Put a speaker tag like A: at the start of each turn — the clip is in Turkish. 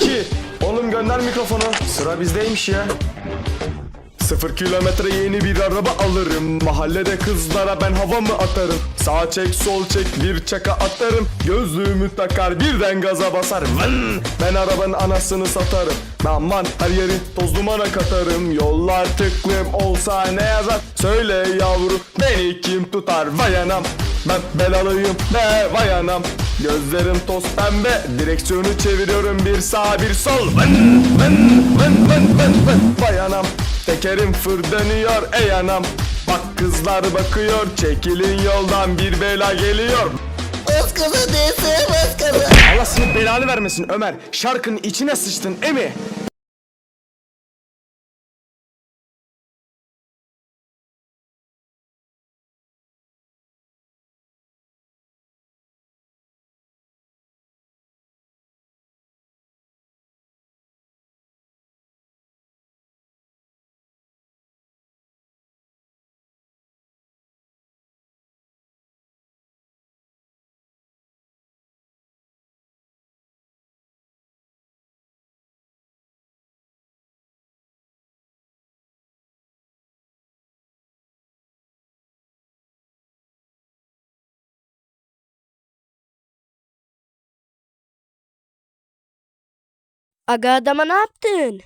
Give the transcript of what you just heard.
A: ki. Oğlum gönder mikrofonu. Sıra bizdeymiş ya. Sıfır kilometre yeni bir araba alırım. Mahallede kızlara ben hava mı atarım. Sağ çek sol çek bir çaka atarım. Gözlüğümü takar birden gaza basar Vın! Ben arabanın anasını satarım. Aman her yeri toz dumana katarım. Yollar tıklım olsa ne yazar? Söyle yavru beni kim tutar? Vay anam ben belalıyım ne vay anam. Gözlerim toz pembe Direksiyonu çeviriyorum bir sağ bir sol. Vın vın vın vın vın vın. Vay anam Tekerim fır dönüyor ey anam. Bak kızlar bakıyor çekilin yoldan bir bela geliyor.
B: Bas gaza DS bas gaza.
A: Allah senin belanı vermesin Ömer. Şarkının içine sıçtın emi
C: Aga adama ne yaptın?